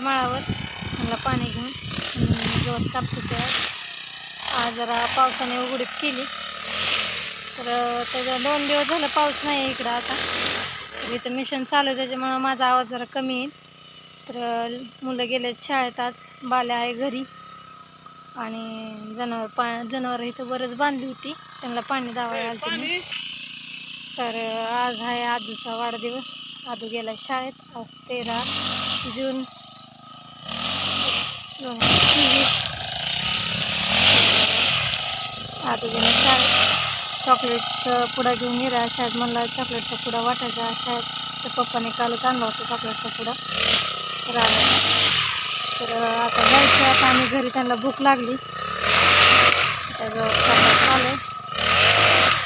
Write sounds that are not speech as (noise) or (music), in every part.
आली माळावर मला पाणी घेऊन गवत कापते तेव्हा आज जरा पावसाने उघडीप केली. तर त्याच्या दोन दिवस झालं पाऊस नाही आहे इकडं आता. तर इथं मिशन चालू आहे त्याच्यामुळं माझा आवाज जरा कमी येईल. तर मुलं गेलेत शाळेत आज बाल्या आहे घरी. आणि जनावर पा जनावर इथं बरंच बांधली होती. त्यांना पाणी दावायला आलं तर आज आहे आजूचा वाढदिवस. आजू गेला शाळेत. आज तेरा जून. आता हजार चोवीस चॉकलेटचं पुडा घेऊन गेला शाळेत म्हणला चॉकलेटचा पुडा वाटायचा शाळेत तर पप्पाने कालच आणला होता चॉकलेटचा पुडा. तर आला तर आता जायचं आता आम्ही घरी त्यांना भूक लागली. त्याचं चालू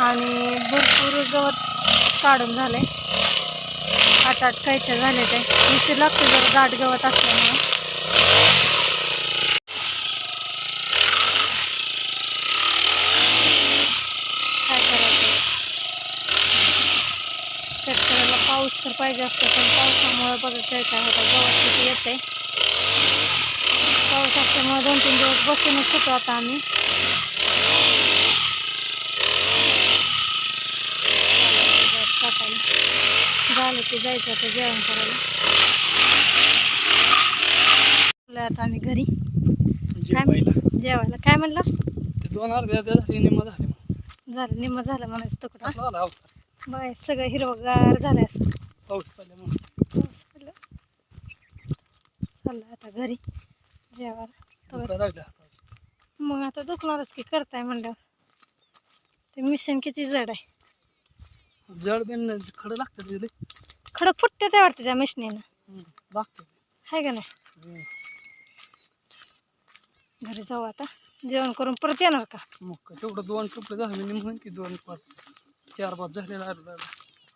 आणि भरपूर गवत काढून झाले आठ आठ कायच्या झाले ते. उशीर लागतो जर दाट गवत असल्यामुळे काय करायचं शेतकऱ्याला पाऊस तर पाहिजे असतो पण पावसामुळे बघा काय काय होतं. गवत किती येते. पाऊस असल्यामुळे दोन तीन दिवस बसूनच होतो आता आम्ही. झालं की जायचं आता जेवण करायला. आता आम्ही घरी. काय म्हण- जेवायला. काय म्हणलं? ते दोन अर्ध्या झाले निम्मा झाले झालं निम्म झालं म्हणायचं आला अवतार? बाय सगळं हिरवगार झालं असं. पाऊस पडल्यामुळे पाऊस पडलं. चाललं आता घरी जेवायला. मग आता दुखणारच की करताय म्हणल्यावर. ते मिशन किती जड आहे. जड बिन खडं लागतं तिथे खडं फुटते ते वाटतं त्या मिशनीनं. लागतं. आहे का नाही? घरी जाऊ आता. जेवण करून परत येणार का? मग तेवढं दोन तुकडे झाले मी निम्म की दोन पाच चार पाच झालेला अर्धा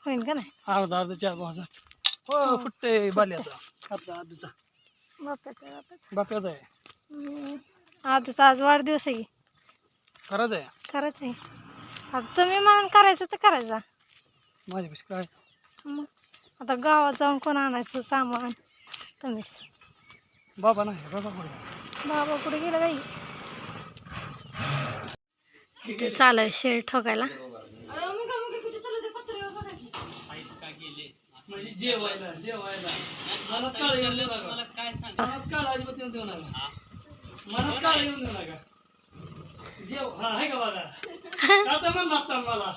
होईन का नाही? अर्धा अर्धा चार पाच. झाले हो. फुटते बाल्याचा. अर्धा अर्धाचा बाप्याचा आहे. हम्म. आजचा आज वाढदिवस आहे. की. खरंच आहे? करायचं आहे. आता तुम्ही म्हणून करायचं तर करायचा माझ्यापेक्षा काय? मग आता गावात जाऊन कोण आणायचं सामान? तुम्ही. बाबा नाही बाबा पुढे बाबा कुठे गेला बाई? इथे चालू आहे शेळ ठोकायला. म्हणजे जेवायला जेवायला. मला काळ येऊन देऊ नका मला काय सांग? मला काळ अजिबात येऊन देऊ नका. काळ येऊन देऊ नका. जेव हा आहे का बघा आता मला.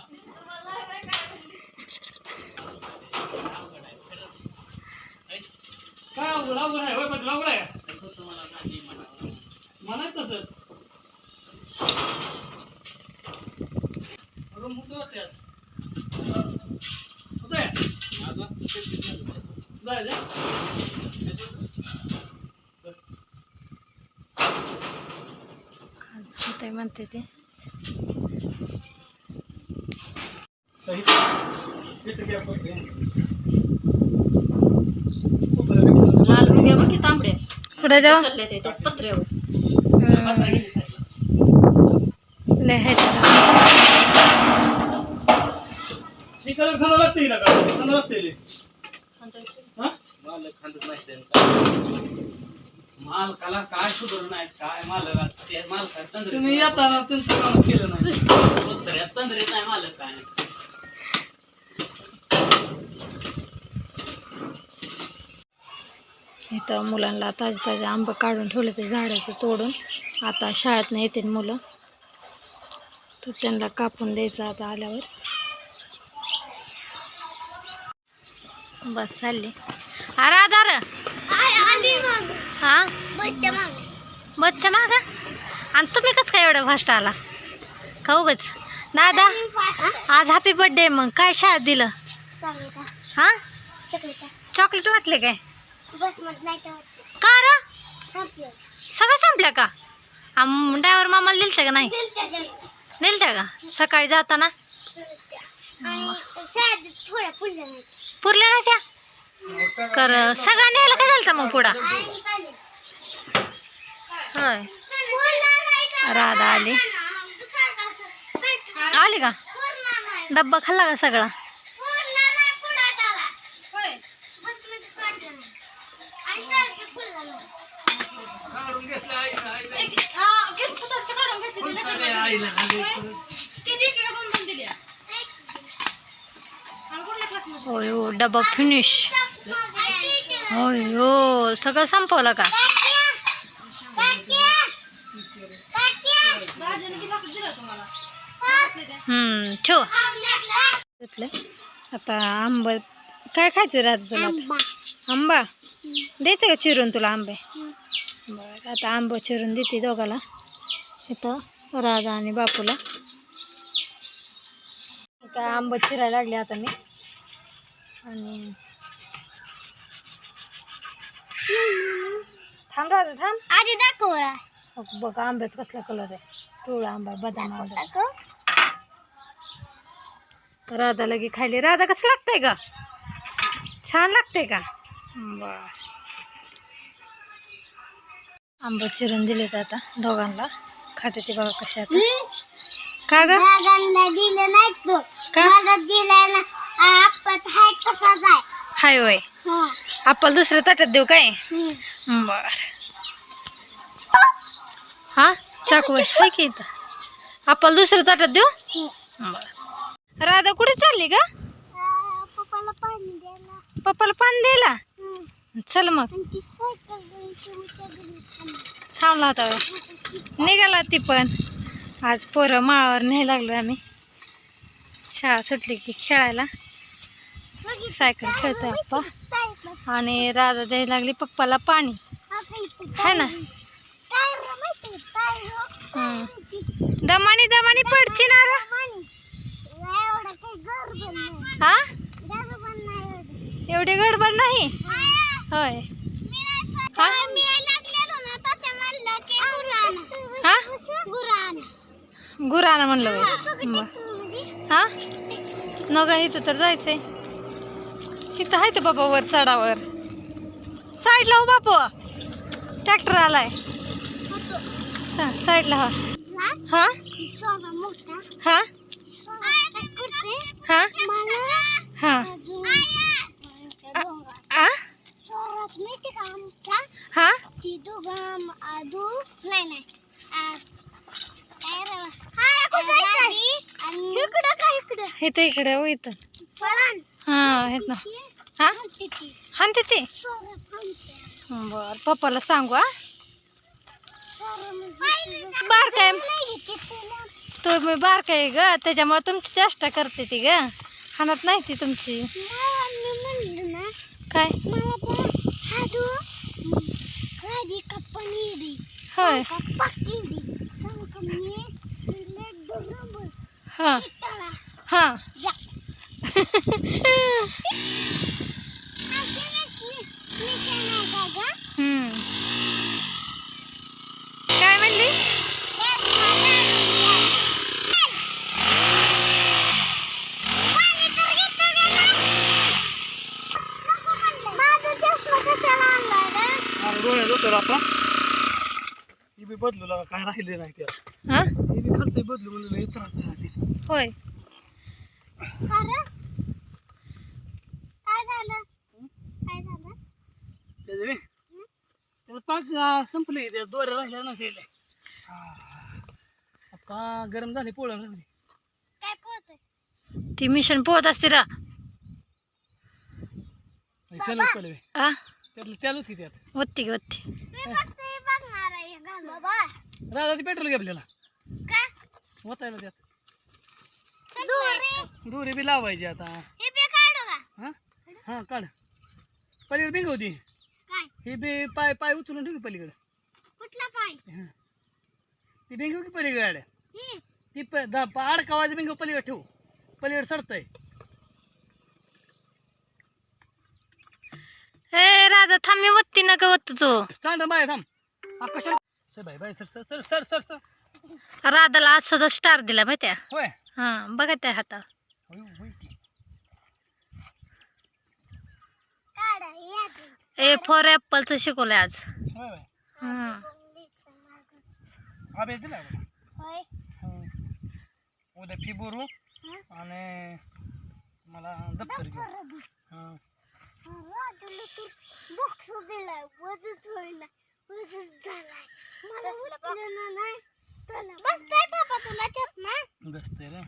काय अवघड अवघड आहे होय अवघड आहे. मला तसंच. रूम होतो वाटतं आज. आज होतंय म्हणते ते? लाल मुगे बघ की तांबडे पुढे जाऊ? चालले ते त्याला. मालकाला काय सुधार नाही काय मालक ते मालक तुम्ही येताना तुमचं कामच केलं नाही. तंद्रीत नाही मालक काय. नाही. इथं मुलांना ताजे ताजे आंबा काढून ठेवले ते झाडाचं तोडून. आता शाळेतनं येतील मुलं. तर त्यांना कापून द्यायचं आता आल्यावर. बस चालली. अरे आधार हा? बसच्या माग. आणि तुम्ही कसं काय एवढं फास्ट आला? का उगच? दादा आज हॅपी बर्थडे मग. काय शाळेत दिलं? हा? चॉकलेट. वाटले काय? का र? सगळं संपल्या का? ड्रायव्हर मामाला दिलतं का नाही? नेलत्या का? सकाळी जाताना? पुरल्या नाही त्या कर सगळं न्यायला काय झालं मग पुढा? होय. राधा आली. आली का? डब्बा खाल्ला का सगळा? काढून घेतलं होय हो. फिनिश होय हो. सगळं संपवलं का? ठेव. आता आंब काय खायचं राहत तुला आंबा? द्यायचं का चिरून तुला आंबे? बरं आता आंब चिरून देते दोघाला. इथं राधा आणि बापूला. काय आंब चिरायला लागले आता मी. आणि थांब राधा थांब. आधी दाखव बघ आंब्यात कसला कलर आहे. पिवळा आंबा बदाम आंबा. राधा लगे खायली. राधा कसं लागतंय का छान लागतंय का? बर. आंबा चिरून दिलेत आता दोघांना. खाते ते बघा कशा आता का ग? दिलं नाही हाय हाय आपण दुसऱ्या ताटात देऊ काय. बर. हा? चाकू आहे. की इथं. आपण दुसऱ्या ताटात देऊ? बर. राधा कुठे चालली का आ, पप्पाला पाणी द्यायला. चल मग. थांबली. होता. निघाला ती पण. आज पोरं माळावर न्यायला लागलो आम्ही. शाळा सुटली की खेळायला. सायकल खेळतोय आप्पा. आणि राजा द्यायला लागली पप्पाला पाणी. है ना? दमानी दमानी पडची ना हा? एवढी गडबड नाही? होय. गुराना म्हणलं हा? नग इथं तर जायचंय. इथं आहे तर बाबा वर चढावर. साईड लावू बापू. ट्रॅक्टर आलाय. साईडला हा. हा? हा? हा? हा. हा? ती आदू नाही नाही इकडं इकडं इथं. इकडे हां आहेत ना. हां? हाणते ते बरं पप्पाला सांगू हा? बारका आहे तुम्ही बारका आहे ग? त्याच्यामुळे तुमची चेष्टा करते ती ग. हाणत नाही ती तुमची. काय? होय. हां. हां. काय म्हणली डोळ्यात होतं आता हे बी बदलू लागा काय राहिले नाही त्यात हा हे बी खालचं बदलू म्हणलं लई त्रास झाला ते. होय त्याचं पाक संपले त्या दोऱ्या राहिल्या आता गरम झाले लागली ती मिशन पोहत असते रा. चालू चालू आ? त्यातलं चालूच की त्यात वत्ती वत्ती राजाचे पेट्रोल घे आपल्याला. वतायला त्यात. दोरी. बी लावायची आता. हा हा? काढ. पलीकडे बिंग होती. ही बी पाय पाय उचलून ठेवली पलीकडे. कुठला पाय? हा. ती बिंग की पलीकडे? गाड्या. ती प- दा- प- अडकावाची बिंग पलीकडे ठेवू. पलीकडे सरतय. ए राधा थांब मी वत्ती नका वत्त तू चांड बाय थांब. हा, कशाला? Sir bye bye sir sir sir sir sir sir. राधाला आज सुद्धा स्टार दिला माहित्या? होय. हा बघा त्या हाता होय, होय की. काढा या तू. ए फॉर ॲपलचं शिकवलंय आज. हा अभ्यास दिला का? हो. उद्या फी भरू आणि मला दप्तर घेऊ हा राजूला तू बॉक्स दिलाय वजच होईना. वजच झालाय. मला उचललं ना नाही. चला बसताय पापा तुला चष्मा? बसते रे.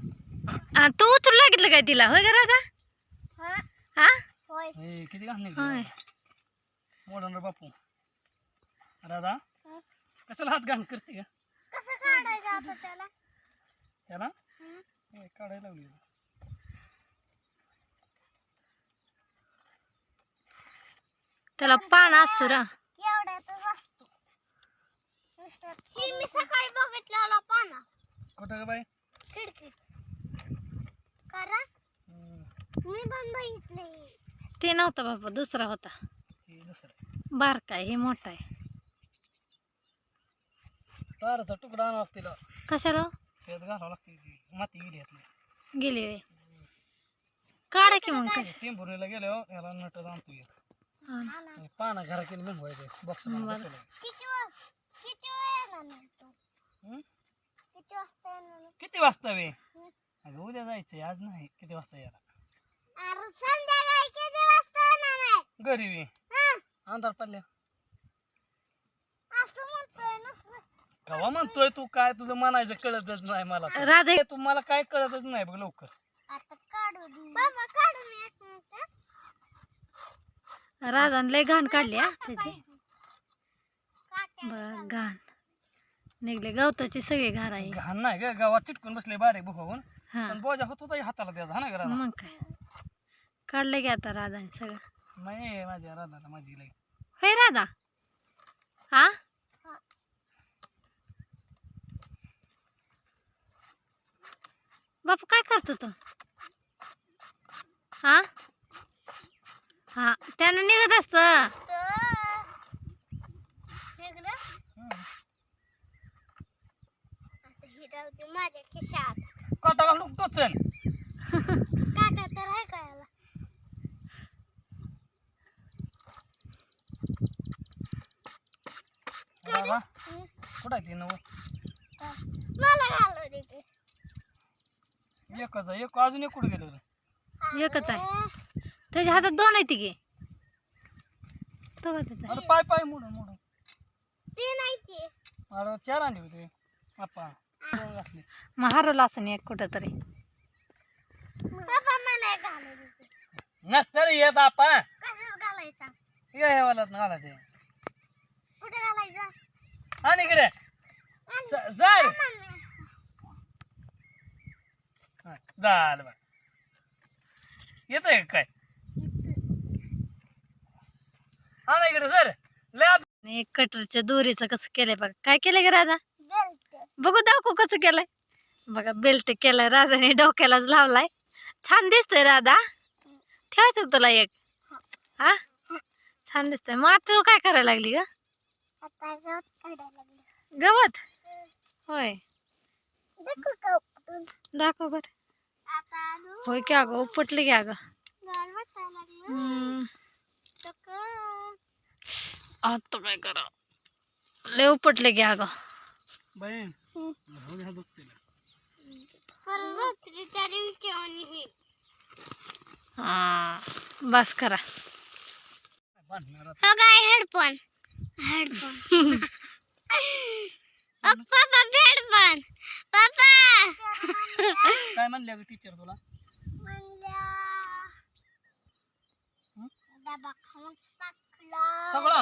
आ, तू उचलू लागितलं काय तिला? होय का राधा? हा. होय. किती घाण निघली. रे बापू. राधा हा. कशाला हात घाण करते? का कसं काढायचं आता त्याला? त्याला? हं? काढायला लागली त्याला पान असतो एवढ्यातच असतो. हे मी सकाळी बघितलेला पाना. कुठं का बाई? खिडकीत करा हं, मी पण बघितले ते नव्हता बाबा दुसरा होता. दुसरं बारका आहे हे मोठा आहे. ताराचा तुकडा आणावा लागते तिला. कशाला? त्यात घालावं लागते ती. माती गेली यातली. गेली वे काढा की मग काय टेंभुर्णीला गेल्यावर याला नट आणतो एक हा. पाना घरा केली मिळवायचे बॉक्स बरं. बसवलं किती वा किती वेळ येणार नाही तो? हं? किती वाजता येणार नाही? किती वाजता वे? अगं उद्या जायचंय आज नाही. किती वाजता यायला? अरे संध्याकाळी किती वाजता येणार नाही घरी वे? अंधार पडल्या. असं म्हणतोय नुसतं कवा म्हणतोय तू काय? तुझं म्हणायचं कळतच नाही मला. तर. राधा. हे तू मला काय कळतच नाही बघ लवकर. आता काढू दे. बाबा काढून एक मिनिट. राधाने लय घाण काढली हा त्याची. बघ घाण. निघले गवताची सगळी घाण आहे घाण नाही ग गावात चिटकून बसले बारीक भुकावून. हा. पण बोजा होत होता हाताला त्याचा हा ना घराला मग काय? काढले की आता राधाने सगळं. नाही माझ्या राधाला माझी लई. होय राधा? हा? बापू काय करतो तू? हा? हा त्यानं निघत असत. निघलं. आता राहते माझ्या खिशात. काटा घालून टोचन काटा तर आहे का याला राधा हं? कुठं आहे ती नव मला घालू दे की. एकच आहे. एक अजून एक कुठं गेलो एकच आहे. अरे, त्याच्या हातात दोन आहे की तो का त्याचा? आता पाय पाय मोडून मोडून. ते नाही ते. अरे चार आणली होती. आपा दोन घातली. मग हरवला असं एक कुठं तरी बाबा मला एक घालू दे की. नसतं रे येत आपा कसं घालायचा? ये हे वाला घालायचे. कुठे घालायचा? आणि इकडे. स- जर हा, झालं बा. येत आहे काय? हा ना इकडे सर. लय आत- आणि एक कटरच्या दोरीचं कसं केलंय बघा. काय केलंय का राधा? बेल्ट बघू दाखवू कसं केलंय. बघा बेल्ट केलाय राधाने डोक्यालाच लावलाय. छान दिसतंय राधा. ठेवायचं का तुला एक? हा? छान दिसतंय. मग आता तू काय करायला लागली ग? आता गवत काढायला लागलं. गवत? होय. दाखव बर. होय की अगं उपटली की अगं गाल वाटायला लागलं हम्म, तर कर. आता काय करा लय उपटले की अगं बहीण हं. राहू दे हा दुखते ना. परत रात्रीच्या दिवशी आणि हे. हा बस करा भांडणार आता. हो काय हेडफोन (laughs) हेडफोन पापा हेडफोन पापा काय म्हणले टीचर तुला? हं? सगळा? बाबा.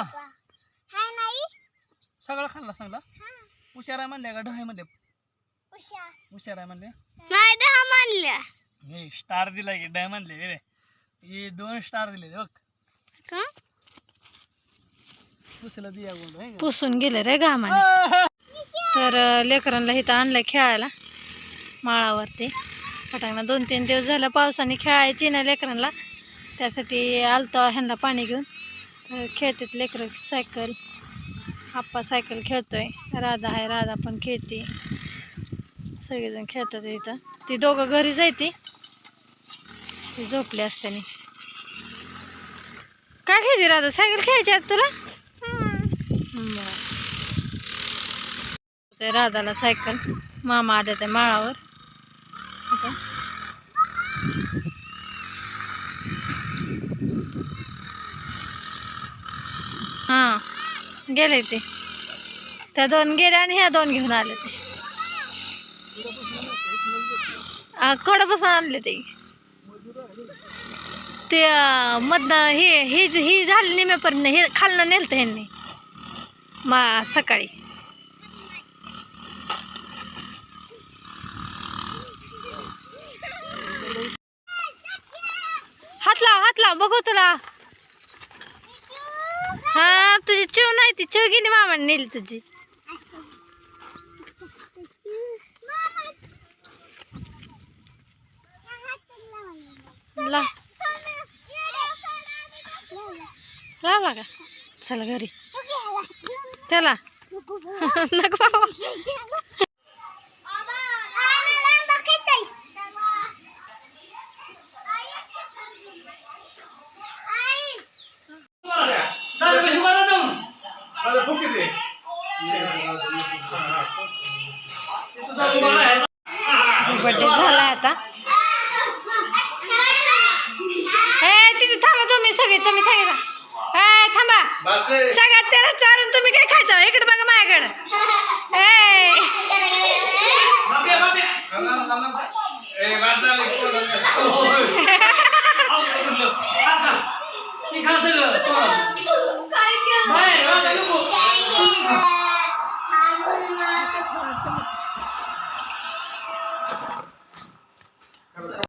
हाय नाही. सगळं खाल्ला सांगला हुशार आहे म्हणले का ढाय म्हणले उषा हुशार आहे म्हणले नाही दहा मानल्या हे स्टार दिला की ढाय म्हणले रे हे दोन स्टार दिले बघ. पुसला दिया बोल? पुसून गेले रे घामाने! तर लेकरांना इथं आणलं खेळायला माळावरती फटाकना दोन तीन दिवस झालं पावसाने खेळायची ना लेकरांना त्यासाठी आलतो ह्यांना पाणी घेऊन. तर खेळतात लेकरं सायकल. आप्पा सायकल खेळतोय. राधा आहे राधा पण खेळते. सगळेजण खेळतात इथं. ती दोघं घरी जायती ती. झोपली असताना. काय खेळते राधा? सायकल खेळायची आता तुला? आहे राधाला सायकल. मामा आले त्या माळावर. हा गेले ते. त्या दोन गेले आणि ह्या दोन घेऊन आले ते. कड बसून आणले ते. ते मधनं हे ही झाली निम्यापर्यंत. हे खालनं नेलतं ह्यांनी. मा सकाळी. तुला? हा तुझी चिव नाही ती चिव गेली मामाने नेली तुझी. ला. लावला का? चला घरी. (laughs) त्याला (laughs) नको बाबा. (laughs) बर्थडे झाला आता. तिथे थांबा तुम्ही सगळे तुम्ही थांबा थांबा. सगळ्यात त्याला चारून तुम्ही काय खायचं? इकडे बघा माझ्याकडे. ए. (laughs)